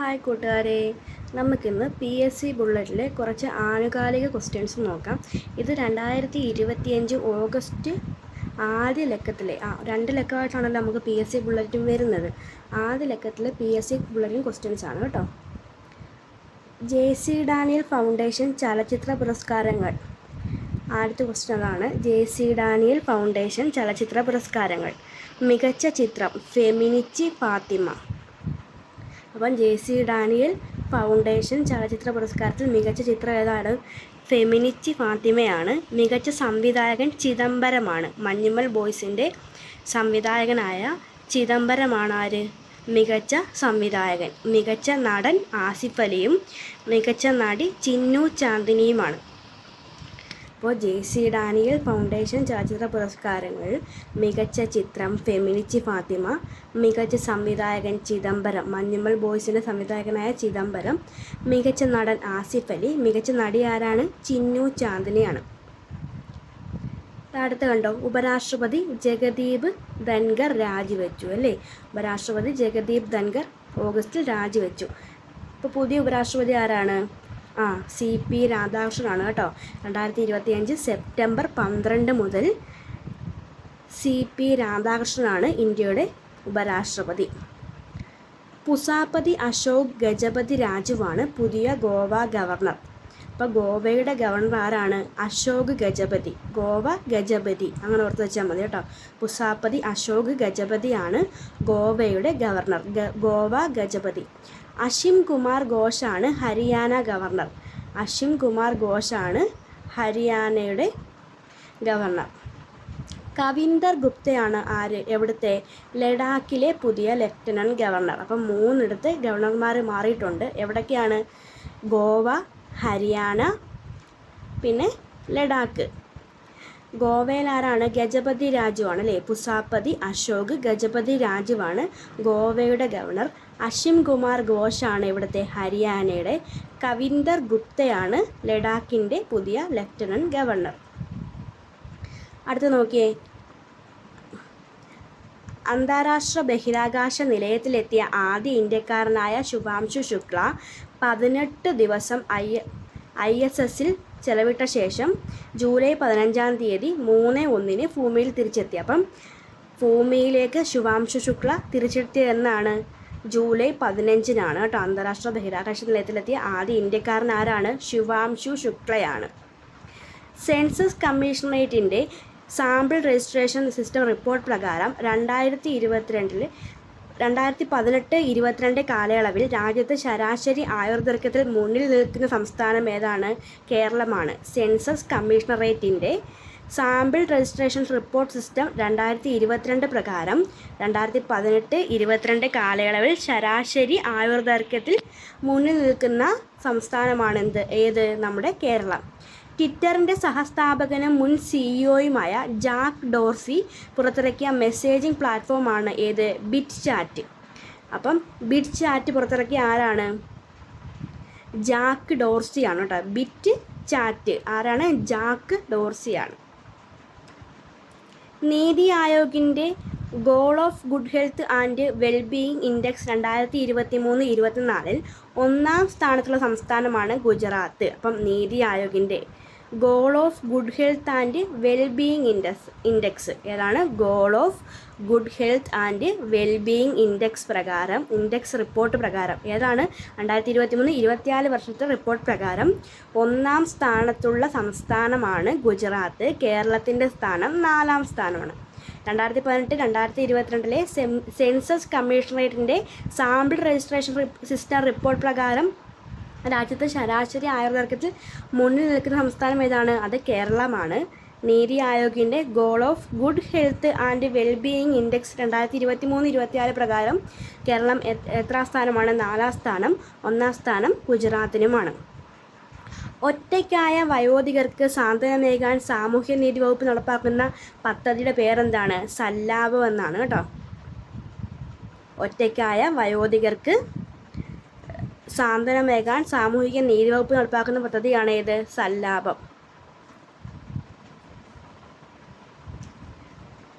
Hi കൂട്ടുകാരെ. നമുക്കിന്ന് P S C ബുള്ളറ്റിലെ കുറച്ച് ആനുകാലിക ക്വസ്റ്റ്യൻസ് നോക്കാം. ഇത് രണ്ടായിരത്തി ഇരുപത്തിയഞ്ച് ഓഗസ്റ്റ് ആദ്യ ലക്കത്തിലെ ആ രണ്ട് ലക്കമായിട്ടാണല്ലോ നമുക്ക് പി എസ് സി ബുള്ളറ്റും വരുന്നത്. ആദ്യ ലക്കത്തിലെ P S C bulletin questions ആണ് കേട്ടോ. ജെ സി ഡാനിയൽ ഫൗണ്ടേഷൻ ചലച്ചിത്ര പുരസ്കാരങ്ങൾ. ആദ്യത്തെ ക്വസ്റ്റ്യൻ അതാണ്. ജെ സി ഡാനിയൽ ഫൗണ്ടേഷൻ ചലച്ചിത്ര പുരസ്കാരങ്ങൾ. മികച്ച ചിത്രം ഫെമിനിച്ചി ഫാത്തിമ. അപ്പം ജെ സി ഡാനിയൽ ഫൗണ്ടേഷൻ ചലച്ചിത്ര പുരസ്കാരത്തിൽ മികച്ച ചിത്രം ഏതാണ്? ഫെമിനിച്ചി ഫാത്തിമയാണ്. മികച്ച സംവിധായകൻ ചിദംബരമാണ്. മഞ്ഞുമൽ ബോയ്സിന്റെ സംവിധായകനായ ചിദംബരമാണ് ആര് മികച്ച സംവിധായകൻ മികച്ച നടൻ ആസിഫ് അലിയും മികച്ച നടി ചിന്നു ചാന്ദിനിയുമാണ്. അപ്പോൾ ജെ സി ഡാനിയൽ ഫൗണ്ടേഷൻ ചലച്ചിത്ര പുരസ്കാരങ്ങൾ മികച്ച ചിത്രം ഫെമിനിച്ചി ഫാത്തിമ മികച്ച സംവിധായകൻ ചിദംബരം മഞ്ഞുമൽ ബോയ്സിന്റെ സംവിധായകനായ ചിദംബരം മികച്ച നടൻ ആസിഫ് അലി മികച്ച നടി ആരാണ്? ചിന്നു ചാന്ദിനിയാണ് അടുത്ത കണ്ടോ? ഉപരാഷ്ട്രപതി ജഗദീപ് ധൻഗർ രാജിവെച്ചു അല്ലേ? ഉപരാഷ്ട്രപതി ജഗദീപ് ധൻഗർ ഓഗസ്റ്റിൽ രാജിവെച്ചു. ഇപ്പോൾ പുതിയ ഉപരാഷ്ട്രപതി ആരാണ്? ആ സി പി രാധാകൃഷ്ണനാണ് കേട്ടോ. രണ്ടായിരത്തി ഇരുപത്തി അഞ്ച് സെപ്റ്റംബർ പന്ത്രണ്ട് മുതൽ സി പി രാധാകൃഷ്ണനാണ് ഇന്ത്യയുടെ ഉപരാഷ്ട്രപതി. പുസാപതി അശോക് ഗജപതി രാജുവാണ് പുതിയ ഗോവ ഗവർണർ. അപ്പോൾ ഗോവയുടെ ഗവർണർ ആരാണ്? അശോക് ഗജപതി. ഗോവ ഗജപതി. അങ്ങനെ ഓർത്ത് വെച്ചാൽ മതി കേട്ടോ. പുസാപതി അശോക് ഗജപതിയാണ് ഗോവയുടെ ഗവർണർ. ഗോവ ഗജപതി. അഷിം കുമാർ ഘോഷാണ് ഹരിയാന ഗവർണർ. അഷിം കുമാർ ഘോഷാണ് ഹരിയാനയുടെ ഗവർണർ. കവിന്ദർ ഗുപ്തയാണ് ആര്? എവിടുത്തെ? ലഡാക്കിലെ പുതിയ ലഫ്റ്റനന്റ് ഗവർണർ. അപ്പം മൂന്നിടത്ത് ഗവർണർമാർ മാറിയിട്ടുണ്ട്. എവിടൊക്കെയാണ്? ഗോവ ഹരിയാന പിന്നെ ലഡാക്ക്. ഗോവയിൽ ആരാണ് ഗജപതി രാജുവാണ് അല്ലേ പുസാപതി അശോക് ഗജപതി രാജുവാണ് ഗോവയുടെ ഗവർണർ. അഷിം കുമാർ ഘോഷാണ് ഇവിടുത്തെ ഹരിയാനയുടെ. കവിന്ദർ ഗുപ്തയാണ് ലഡാക്കിന്റെ പുതിയ ലഫ്റ്റനന്റ് ഗവർണർ. അടുത്ത് നോക്കിയേ. അന്താരാഷ്ട്ര ബഹിരാകാശ നിലയത്തിലെത്തിയ ആദ്യ ഇന്ത്യക്കാരനായ ശുഭാംശു ശുക്ല പതിനെട്ട് ദിവസം ഐ ഐ എസ് എസിൽ ചെലവിട്ട ശേഷം ജൂലൈ പതിനഞ്ചാം തീയതി മൂന്ന് ഒന്നിന് ഭൂമിയിൽ തിരിച്ചെത്തി. അപ്പം ഭൂമിയിലേക്ക് ശുഭാംശു ശുക്ല തിരിച്ചെത്തിയെന്നാണ് ജൂലൈ പതിനഞ്ചിനാണ് കേട്ടോ അന്താരാഷ്ട്ര ബഹിരാകാശ നിലയത്തിലെത്തിയ ആദ്യ ഇന്ത്യക്കാരൻ ആരാണ്? ശുഭാംശു ശുക്ലയാണ്. സെൻസസ് കമ്മീഷണറേറ്റിന്റെ സാമ്പിൾ രജിസ്ട്രേഷൻ സിസ്റ്റം റിപ്പോർട്ട് പ്രകാരം രണ്ടായിരത്തി ഇരുപത്തിരണ്ടിൽ രണ്ടായിരത്തി പതിനെട്ട് ഇരുപത്തിരണ്ട് കാലയളവിൽ രാജ്യത്ത് ശരാശരി ആയുർദൈർഘ്യത്തിൽ മുന്നിൽ നിൽക്കുന്ന സംസ്ഥാനം ഏതാണ്? കേരളമാണ്. സെൻസസ് കമ്മീഷണറേറ്റിന്റെ സാമ്പിൾ രജിസ്ട്രേഷൻ റിപ്പോർട്ട് സിസ്റ്റം രണ്ടായിരത്തി ഇരുപത്തിരണ്ട് പ്രകാരം രണ്ടായിരത്തി പതിനെട്ട് ഇരുപത്തിരണ്ട് കാലയളവിൽ ശരാശരി ആയുർദൈർഘ്യത്തിൽ മുന്നിൽ നിൽക്കുന്ന സംസ്ഥാനമാണെന്ത്? ഏത്? നമ്മുടെ കേരളം. ട്വിറ്ററിന്റെ സഹസ്ഥാപകനും മുൻ സിഇഒയുമായ ജാക്ക് ഡോർസി പുറത്തിറക്കിയ മെസ്സേജിംഗ് പ്ലാറ്റ്ഫോമാണ് ഏത്? ബിറ്റ് ചാറ്റ് അപ്പം ബിറ്റ് ചാറ്റ് പുറത്തിറക്കിയ ആരാണ്? ജാക്ക് ഡോർസിയാണ് കേട്ടോ. ബിറ്റ് ചാറ്റ് ആരാണ്? ജാക്ക് ഡോർസിയാണ്. നീതി ആയോഗിന്റെ goal of good health and wellbeing index രണ്ടായിരത്തി ഇരുപത്തി മൂന്ന് ഇരുപത്തിനാലിൽ ഒന്നാം സ്ഥാനത്തുള്ള സംസ്ഥാനമാണ് ഗുജറാത്ത്. അപ്പം Niti ആയോഗിന്റെ goal of good health and wellbeing index index ഏതാണ്? Goal of good health and wellbeing index പ്രകാരം ഇൻഡെക്സ് റിപ്പോർട്ട് പ്രകാരം. ഏതാണ്? രണ്ടായിരത്തി ഇരുപത്തി മൂന്ന് ഇരുപത്തിനാല് വർഷത്തെ റിപ്പോർട്ട് പ്രകാരം ഒന്നാം സ്ഥാനത്തുള്ള സംസ്ഥാനമാണ് ഗുജറാത്ത്. കേരളത്തിന്റെ സ്ഥാനം നാലാം സ്ഥാനമാണ്. രണ്ടായിരത്തി പതിനെട്ട് രണ്ടായിരത്തി ഇരുപത്തിരണ്ടിലെ സെൻസസ് കമ്മീഷണറേറ്റിന്റെ സാമ്പിൾ രജിസ്ട്രേഷൻ സിസ്റ്റം റിപ്പോർട്ട് പ്രകാരം രാജ്യത്ത് ശരാശരി ആയുർദൈർഘ്യത്തിൽ മുന്നിൽ നിൽക്കുന്ന സംസ്ഥാനം ഏതാണ്? അത് കേരളമാണ്. Niti ആയോഗിന്റെ goal of good health and wellbeing index രണ്ടായിരത്തി ഇരുപത്തി മൂന്ന് ഇരുപത്തിയാറ് പ്രകാരം കേരളം എത്രാം സ്ഥാനമാണ്? നാലാം സ്ഥാനം ഒന്നാം സ്ഥാനം ഗുജറാത്തിനുമാണ്. ഒറ്റയ്ക്കായ വയോധികർക്ക് സാന്ത്വന നൽകാൻ സാമൂഹ്യ നീതി വകുപ്പ് നടപ്പാക്കുന്ന പദ്ധതിയുടെ പേരെന്താണ്? സല്ലാപം എന്നാണ് കേട്ടോ. ഒറ്റയ്ക്കായ വയോധികർക്ക് സാന്ത്വനമേകാൻ സാമൂഹിക നീതി വകുപ്പ് നടപ്പാക്കുന്ന പദ്ധതിയാണ് ഏത്? സല്ലാപം.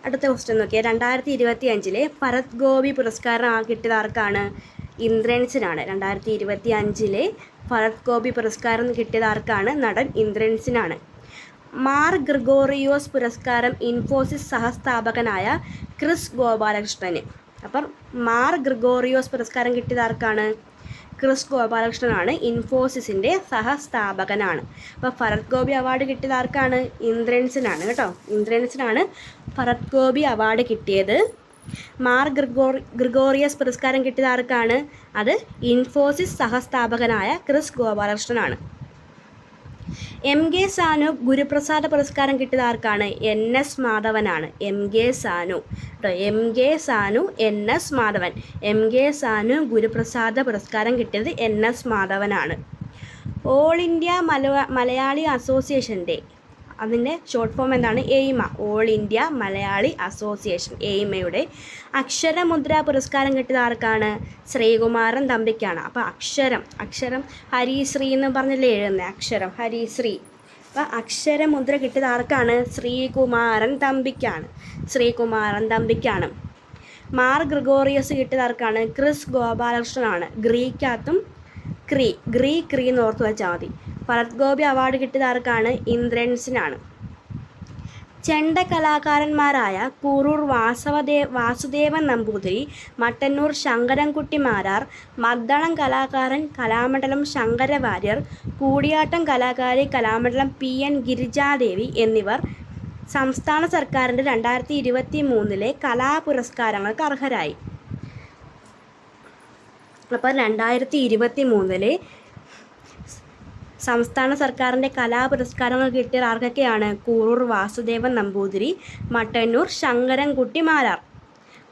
അടുത്ത ക്വസ്റ്റ്യൻ നോക്കിയാൽ രണ്ടായിരത്തി ഇരുപത്തി അഞ്ചിലെ ഭരത് ഗോപി പുരസ്കാരം കിട്ടിയത് ആർക്കാണ്? ഇന്ദ്രൻസിനാണ്. രണ്ടായിരത്തി ഇരുപത്തി അഞ്ചിലെ ഭരത് ഗോപി പുരസ്കാരം കിട്ടിയത് ആർക്കാണ്? നടൻ ഇന്ദ്രൻസിനാണ്. മാർ ഗ്രിഗോറിയോസ് പുരസ്കാരം ഇൻഫോസിസ് സഹസ്ഥാപകനായ ക്രിസ് ഗോപാലകൃഷ്ണന്. അപ്പം മാർ ഗ്രിഗോറിയോസ് പുരസ്കാരം കിട്ടിയത് ആർക്കാണ്? ക്രിസ് ഗോപാലകൃഷ്ണനാണ് ഇൻഫോസിസിന്റെ സഹസ്ഥാപകനാണ്. അപ്പോൾ ഭരത് ഗോപി അവാർഡ് കിട്ടിയത് ആർക്കാണ്? ഇന്ദ്രൻസിനാണ് കേട്ടോ. ഇന്ദ്രൻസിനാണ് ഭരത് ഗോപി അവാർഡ് കിട്ടിയത്. മാർ ഗ്രിഗോറി ഗ്രിഗോറിയസ് പുരസ്കാരം കിട്ടിയത് ആർക്കാണ്? അത് ഇൻഫോസിസ് സഹസ്ഥാപകനായ ക്രിസ് ഗോപാലകൃഷ്ണനാണ്. എം കെ സാനു ഗുരുപ്രസാദ പുരസ്കാരം കിട്ടിയത് ആർക്കാണ്? N S മാധവനാണ്. M K Sanu. കേട്ടോ M K Sanu N S Madhavan. M K Sanu Guruprasada പുരസ്കാരം കിട്ടിയത് എൻ എസ് മാധവനാണ്. ഓൾ ഇന്ത്യ മലയാ മലയാളി അസോസിയേഷന്റെ അതിന്റെ ഷോർട്ട് ഫോം എന്താണ്? AIMA all India Malayali association എയിമയുടെ Aksharamudra പുരസ്കാരം കിട്ടിയത് ആർക്കാണ്? ശ്രീകുമാരൻ തമ്പിക്കാണ്. അപ്പോൾ അക്ഷരം അക്ഷരം ഹരിശ്രീ എന്ന് പറഞ്ഞല്ലേ എഴുതുന്നത് അക്ഷരം ഹരിശ്രീ. അപ്പോൾ അക്ഷരമുദ്ര കിട്ടിയത് ആർക്കാണ്? ശ്രീകുമാരൻ തമ്പിക്കാണ്. ശ്രീകുമാരൻ തമ്പിക്കാണ്. മാർ ഗ്രിഗോറിയസ് കിട്ടിയത് ആർക്കാണ്? ക്രിസ് ഗോപാലകൃഷ്ണനാണ്. ഗ്രീക്കകത്തും ക്രീ ഗ്രീ ക്രീ എന്ന് ഓർത്ത് വെച്ചാൽ മതി. ഭരത് ഗോപി അവാർഡ് കിട്ടിയത് ആർക്കാണ്? ഇന്ദ്രൻസിനാണ്. ചെണ്ട കലാകാരന്മാരായ കൂറൂർ വാസവദേ വാസുദേവൻ നമ്പൂതിരി മട്ടന്നൂർ ശങ്കരൻകുട്ടി മാരാർ മദ്ദളം കലാകാരൻ കലാമണ്ഡലം ശങ്കരവാര്യർ കൂടിയാട്ടം കലാകാരി കലാമണ്ഡലം പി എൻ ഗിരിജാദേവി എന്നിവർ സംസ്ഥാന സർക്കാരിന്റെ രണ്ടായിരത്തി ഇരുപത്തി മൂന്നിലെ കലാപുരസ്കാരങ്ങൾക്ക് അർഹരായി. അപ്പോൾ രണ്ടായിരത്തി ഇരുപത്തി മൂന്നിൽ സംസ്ഥാന സർക്കാരിന്റെ കലാപുരസ്കാരങ്ങൾ കിട്ടിയ ആർക്കൊക്കെയാണ് കൂറൂർ വാസുദേവൻ നമ്പൂതിരി മട്ടന്നൂർ ശങ്കരൻകുട്ടി മാരാർ.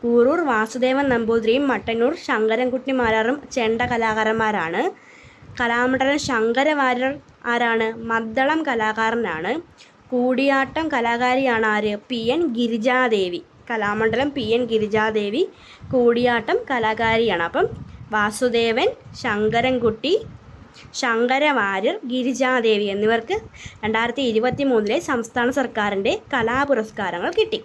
കൂറൂർ വാസുദേവൻ നമ്പൂതിരിയും മട്ടന്നൂർ ശങ്കരൻകുട്ടി മാരാറും ചെണ്ട കലാകാരന്മാരാണ്. കലാമണ്ഡലം ശങ്കരവാര്യർ ആരാണ്? മദ്ദളം കലാകാരനാണ്. കൂടിയാട്ടം കലാകാരിയാണ് ആര്? P N Girijadevi. Kalamandalam P N Girijadevi Koodiyattam കലാകാരിയാണ്. അപ്പം വാസുദേവൻ ശങ്കരൻകുട്ടി ശങ്കരവാര്യർ ഗിരിജാദേവി എന്നിവർക്ക് രണ്ടായിരത്തി ഇരുപത്തി മൂന്നിലെ സംസ്ഥാന സർക്കാരിന്റെ കലാപുരസ്കാരങ്ങൾ കിട്ടി.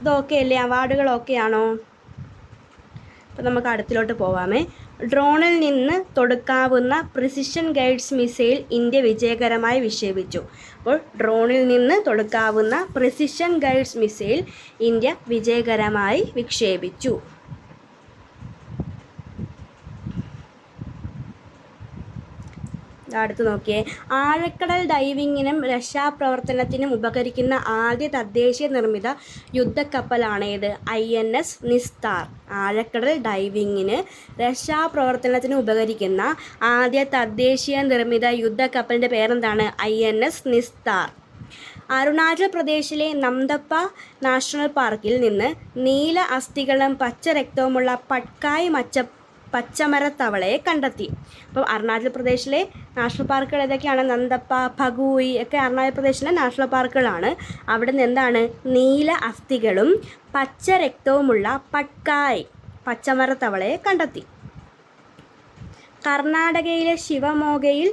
ഇതൊക്കെ അല്ലേ അവാർഡുകളൊക്കെയാണോ? അപ്പോൾ നമുക്ക് അടുത്തിലോട്ട് പോവാമേ. ഡ്രോണിൽ നിന്ന് തൊടുക്കാവുന്ന പ്രിസിഷൻ ഗൈഡ്സ് മിസൈൽ ഇന്ത്യ വിജയകരമായി വിക്ഷേപിച്ചു. അപ്പോൾ ഡ്രോണിൽ നിന്ന് തൊടുക്കാവുന്ന പ്രിസിഷൻ ഗൈഡ്സ് മിസൈൽ ഇന്ത്യ വിജയകരമായി വിക്ഷേപിച്ചു. അടുത്ത് നോക്കിയേ. ആഴക്കടൽ ഡൈവിങ്ങിനും രക്ഷാപ്രവർത്തനത്തിനും ഉപകരിക്കുന്ന ആദ്യ തദ്ദേശീയ നിർമ്മിത യുദ്ധക്കപ്പലാണ് ഏത് ഐ എൻ എസ് നിസ്താർ. ആഴക്കടൽ ഡൈവിങ്ങിന് രക്ഷാപ്രവർത്തനത്തിന് ഉപകരിക്കുന്ന ആദ്യ തദ്ദേശീയ നിർമ്മിത യുദ്ധക്കപ്പലിന്റെ പേരെന്താണ്? I N S Nistar. Arunachal പ്രദേശിലെ നംദപ്പ നാഷണൽ പാർക്കിൽ നിന്ന് നീല അസ്ഥികളും പച്ച രക്തവുമുള്ള പട്കായ് മച്ച പച്ചമരത്തവളയെ കണ്ടെത്തി. അപ്പം അരുണാചൽ പ്രദേശിലെ നാഷണൽ പാർക്കുകൾ ഏതൊക്കെയാണ്? നന്ദപ്പ ഭഗൂയി ഒക്കെ അരുണാചൽ പ്രദേശിലെ നാഷണൽ പാർക്കുകളാണ്. അവിടെ നിന്ന് എന്താണ്? നീല അസ്ഥികളും പച്ച രക്തവുമുള്ള പട്കായ് പച്ചമരത്തവളയെ കണ്ടെത്തി. കർണാടകയിലെ ശിവമോഗയിൽ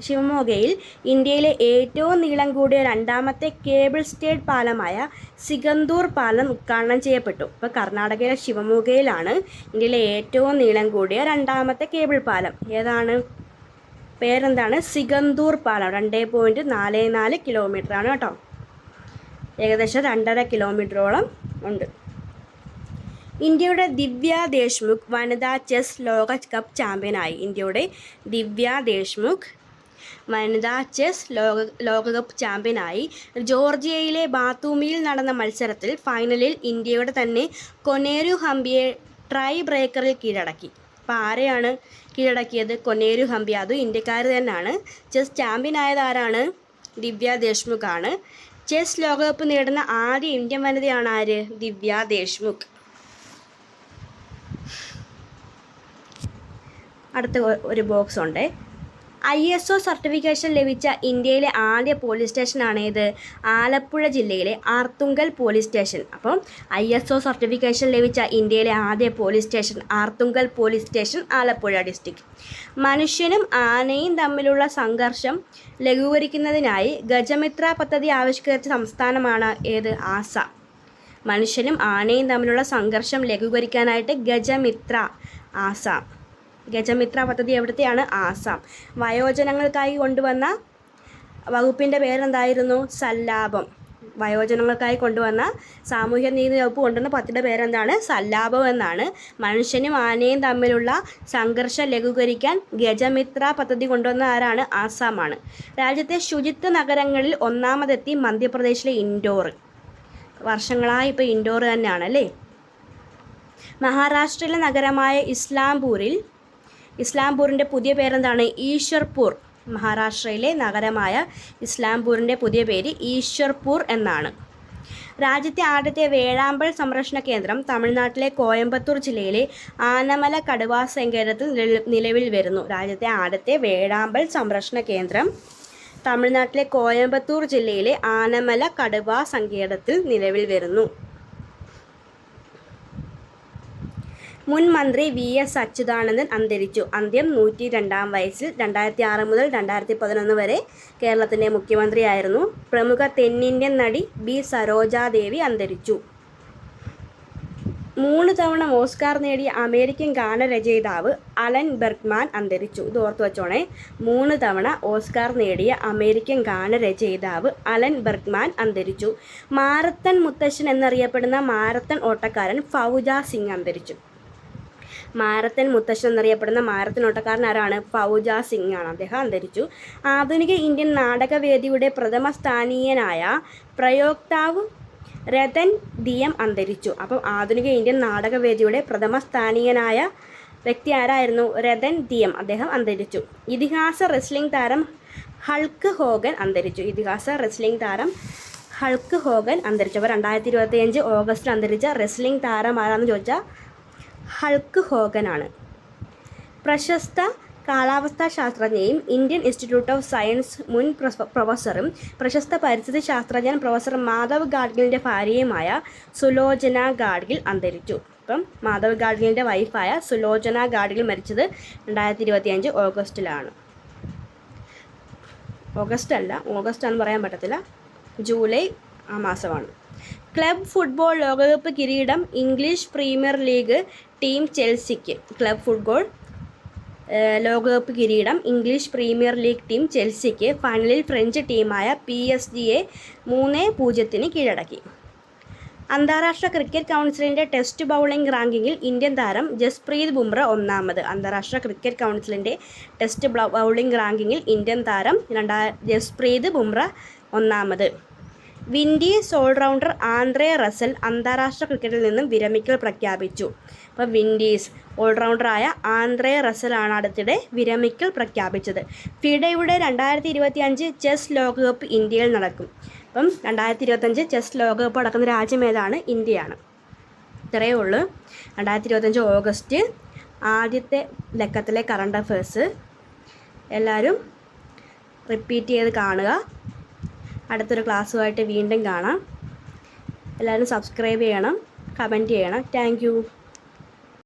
ശിവമോഗയിൽ ഇന്ത്യയിലെ ഏറ്റവും നീളം കൂടിയ രണ്ടാമത്തെ കേബിൾ സ്റ്റേഡ് പാലമായ സിഗന്തൂർ പാലം ഉദ്ഘാടനം ചെയ്യപ്പെട്ടു. ഇപ്പോൾ കർണാടകയിലെ ശിവമോഗയിലാണ് ഇന്ത്യയിലെ ഏറ്റവും നീളം കൂടിയ രണ്ടാമത്തെ കേബിൾ പാലം. ഏതാണ്? പേരെന്താണ്? സിഗന്തൂർ പാലം. രണ്ട് പോയിന്റ് നാല് നാല് കിലോമീറ്ററാണ് കേട്ടോ. ഏകദേശം രണ്ടര കിലോമീറ്ററോളം ഉണ്ട്. ഇന്ത്യയുടെ ദിവ്യ ദേശ്മുഖ് വനിതാ ചെസ് ലോക കപ്പ് ചാമ്പ്യനായി. ഇന്ത്യയുടെ ദിവ്യ ദേശ്മുഖ് വനിതാ ചെസ് ലോക ലോകകപ്പ് ചാമ്പ്യനായി. ജോർജിയയിലെ ബാത്തൂമിയിൽ നടന്ന മത്സരത്തിൽ ഫൈനലിൽ ഇന്ത്യയുടെ തന്നെ കൊനേരു ഹംബിയെ ട്രൈ ബ്രേക്കറിൽ കീഴടക്കി. അപ്പോൾ ആരെയാണ് കീഴടക്കിയത് കൊനേരു ഹംപി. അതും ഇന്ത്യക്കാർ തന്നെയാണ്. ചെസ് ചാമ്പ്യനായത് ആരാണ് ദിവ്യ ദേശ്മുഖാണ്. ചെസ് ലോകകപ്പ് നേടുന്ന ആദ്യ ഇന്ത്യൻ വനിതയാണ് ആര്? ദിവ്യ ദേശ്മുഖ്. അടുത്ത ഒരു ബോക്സ് ഉണ്ട് ഐ എസ് ഒ സർട്ടിഫിക്കേഷൻ ലഭിച്ച ഇന്ത്യയിലെ ആദ്യ പോലീസ് സ്റ്റേഷനാണ് ഏത്? ആലപ്പുഴ ജില്ലയിലെ ആർത്തുങ്കൽ പോലീസ് സ്റ്റേഷൻ. അപ്പം ഐ എസ് ഒ സർട്ടിഫിക്കേഷൻ ലഭിച്ച ഇന്ത്യയിലെ ആദ്യ police station Arthunkal police station Alappuzha district. മനുഷ്യനും ആനയും തമ്മിലുള്ള സംഘർഷം ലഘൂകരിക്കുന്നതിനായി ഗജമിത്ര പദ്ധതി ആവിഷ്കരിച്ച സംസ്ഥാനമാണ് ഏത്? ആസാം. മനുഷ്യനും ആനയും തമ്മിലുള്ള സംഘർഷം ലഘൂകരിക്കാനായിട്ട് ഗജമിത്ര ആസാം. ഗജമിത്ര പദ്ധതി എവിടുത്തെയാണ്? ആസാം. വയോജനങ്ങൾക്കായി കൊണ്ടുവന്ന വകുപ്പിന്റെ പേരെന്തായിരുന്നു? സല്ലാപം. വയോജനങ്ങൾക്കായി കൊണ്ടുവന്ന സാമൂഹ്യ നീതി വകുപ്പ് കൊണ്ടുവന്ന പദ്ധതിയുടെ പേരെന്താണ്? സല്ലാപം എന്നാണ്. മനുഷ്യനും ആനയും തമ്മിലുള്ള സംഘർഷം ലഘൂകരിക്കാൻ ഗജമിത്ര പദ്ധതി കൊണ്ടുവന്ന ആരാണ്? ആസാമാണ്. രാജ്യത്തെ ശുചിത്വ നഗരങ്ങളിൽ ഒന്നാമതെത്തി മധ്യപ്രദേശിലെ ഇൻഡോർ. വർഷങ്ങളായി ഇപ്പോൾ ഇൻഡോർ തന്നെയാണ് അല്ലേ മഹാരാഷ്ട്രയിലെ നഗരമായ ഇസ്ലാംപൂരിൽ ഇസ്ലാംപൂരിന്റെ പുതിയ പേരെന്താണ്? ഈശ്വർപൂർ മഹാരാഷ്ട്രയിലെ നഗരമായ ഇസ്ലാംപൂരിന്റെ പുതിയ പേര് ഈശ്വർപൂർ എന്നാണ്. രാജ്യത്തെ ആദ്യത്തെ വേഴാമ്പൽ സംരക്ഷണ കേന്ദ്രം തമിഴ്നാട്ടിലെ കോയമ്പത്തൂർ ജില്ലയിലെ ആനമല കടുവാ സങ്കേതത്തിൽ നിലവിൽ വരുന്നു. രാജ്യത്തെ ആദ്യത്തെ വേഴാമ്പൽ സംരക്ഷണ കേന്ദ്രം തമിഴ്നാട്ടിലെ കോയമ്പത്തൂർ ജില്ലയിലെ ആനമല കടുവാ സങ്കേതത്തിൽ നിലവിൽ വരുന്നു. മുൻ മന്ത്രി വി എസ് അച്യുതാനന്ദൻ അന്തരിച്ചു. അന്ത്യം നൂറ്റി രണ്ടാം വയസ്സിൽ രണ്ടായിരത്തി ആറ് മുതൽ രണ്ടായിരത്തി പതിനൊന്ന് വരെ കേരളത്തിന്റെ മുഖ്യമന്ത്രിയായിരുന്നു. പ്രമുഖ തെന്നിന്ത്യൻ നടി ബി സരോജാദേവി അന്തരിച്ചു. മൂന്ന് തവണ ഓസ്കാർ നേടിയ അമേരിക്കൻ ഗാനരചയിതാവ് അലൻ ബെർഗ്മാൻ അന്തരിച്ചു. ഇത് ഓർത്തു വച്ചോണേ. മൂന്ന് തവണ ഓസ്കാർ നേടിയ അമേരിക്കൻ ഗാനരചയിതാവ് അലൻ ബെർഗ്മാൻ അന്തരിച്ചു. മാരത്തൻ മുത്തശ്ശൻ എന്നറിയപ്പെടുന്ന മാരത്തൺ ഓട്ടക്കാരൻ ഫൗജ സിംഗ് അന്തരിച്ചു. മാരത്തൻ മുത്തശ്ശൻ എന്നറിയപ്പെടുന്ന മാരത്തൻ ഓട്ടക്കാരൻ ആരാണ് ഫൗജ സിംഗ് ആണ്. അദ്ദേഹം അന്തരിച്ചു. ആധുനിക ഇന്ത്യൻ നാടകവേദിയുടെ പ്രഥമ സ്ഥാനീയനായ പ്രയോക്താവ് രതൻ ദിയം അന്തരിച്ചു. അപ്പം ആധുനിക ഇന്ത്യൻ നാടകവേദിയുടെ പ്രഥമ സ്ഥാനീയനായ വ്യക്തി ആരായിരുന്നു? രതൻ ദിയം അദ്ദേഹം അന്തരിച്ചു. ഇതിഹാസ റെസ്ലിംഗ് താരം ഹൾക്ക് ഹോഗൻ അന്തരിച്ചു. ഇതിഹാസ റെസ്ലിംഗ് താരം ഹൾക്ക് ഹോഗൻ അന്തരിച്ചു. അപ്പോൾ രണ്ടായിരത്തി ഇരുപത്തിയഞ്ച് ഓഗസ്റ്റിൽ അന്തരിച്ച റെസ്ലിംഗ് താരം ആരാണെന്ന് ചോദിച്ചാൽ ഹൾക്ക് ഹോഗനാണ് പ്രശസ്ത കാലാവസ്ഥാ ശാസ്ത്രജ്ഞയും ഇന്ത്യൻ ഇൻസ്റ്റിറ്റ്യൂട്ട് ഓഫ് സയൻസ് മുൻ പ്രൊഫസറും പ്രശസ്ത പരിസ്ഥിതി ശാസ്ത്രജ്ഞൻ പ്രൊഫസർ മാധവ് ഗാഡ്ഗിലിന്റെ ഭാര്യയുമായ സുലോചന ഗാഡ്ഗിൽ അന്തരിച്ചു. ഇപ്പം മാധവ് ഗാഡ്ഗിലിന്റെ വൈഫായ സുലോചന ഗാഡ്ഗിൽ മരിച്ചത് രണ്ടായിരത്തി ഇരുപത്തിയഞ്ച് ഓഗസ്റ്റിലാണ്. ഓഗസ്റ്റ് അല്ല ഓഗസ്റ്റ് എന്ന് പറയാൻ പറ്റത്തില്ല. ജൂലൈ ആ മാസമാണ്. ക്ലബ് ഫുട്ബോൾ ലോകകപ്പ് കിരീടം ഇംഗ്ലീഷ് പ്രീമിയർ ലീഗ് ടീം ചെൽസിക്ക്. ക്ലബ് ഫുട്ബോൾ ലോകകപ്പ് കിരീടം ഇംഗ്ലീഷ് പ്രീമിയർ ലീഗ് ടീം ചെൽസിക്ക്. ഫൈനലിൽ ഫ്രഞ്ച് ടീമായ പി എസ് ജിയെ മൂന്ന് പൂജ്യത്തിന് കീഴടക്കി. അന്താരാഷ്ട്ര ക്രിക്കറ്റ് കൗൺസിലിന്റെ ടെസ്റ്റ് ബൗളിംഗ് റാങ്കിങ്ങിൽ ഇന്ത്യൻ താരം ജസ്പ്രീത് ബുംറ ഒന്നാമത്. അന്താരാഷ്ട്ര ക്രിക്കറ്റ് കൗൺസിലിന്റെ ടെസ്റ്റ് ബൗളിംഗ് റാങ്കിങ്ങിൽ ഇന്ത്യൻ താരം രണ്ടാ ജസ്പ്രീത് ബുംറ ഒന്നാമത്. വിൻഡീസ് ഓൾറൗണ്ടർ ആന്ത്രേ റസൽ അന്താരാഷ്ട്ര ക്രിക്കറ്റിൽ നിന്നും വിരമിക്കൽ പ്രഖ്യാപിച്ചു. അപ്പോൾ വിൻഡീസ് ഓൾറൗണ്ടറായ ആന്ത്രേ റസലാണ് അടുത്തിടെ വിരമിക്കൽ പ്രഖ്യാപിച്ചത്. ഫിഡയുടെ രണ്ടായിരത്തി ഇരുപത്തി അഞ്ച് ചെസ് ലോകകപ്പ് ഇന്ത്യയിൽ നടക്കും. അപ്പം രണ്ടായിരത്തി ഇരുപത്തഞ്ച് ചെസ് ലോകകപ്പ് നടക്കുന്ന രാജ്യം ഏതാണ്? ഇന്ത്യയാണ്. ഇത്രയേ ഉള്ളൂ. രണ്ടായിരത്തി ഇരുപത്തഞ്ച് ഓഗസ്റ്റ് ആദ്യത്തെ ലക്കത്തിലെ കറണ്ട് അഫേഴ്സ് എല്ലാവരും റിപ്പീറ്റ് ചെയ്ത് കാണുക. അടുത്തൊരു ക്ലാസ്സുമായിട്ട് വീണ്ടും കാണാം. എല്ലാവരും സബ്സ്ക്രൈബ് ചെയ്യണം കമന്റ് ചെയ്യണം. താങ്ക്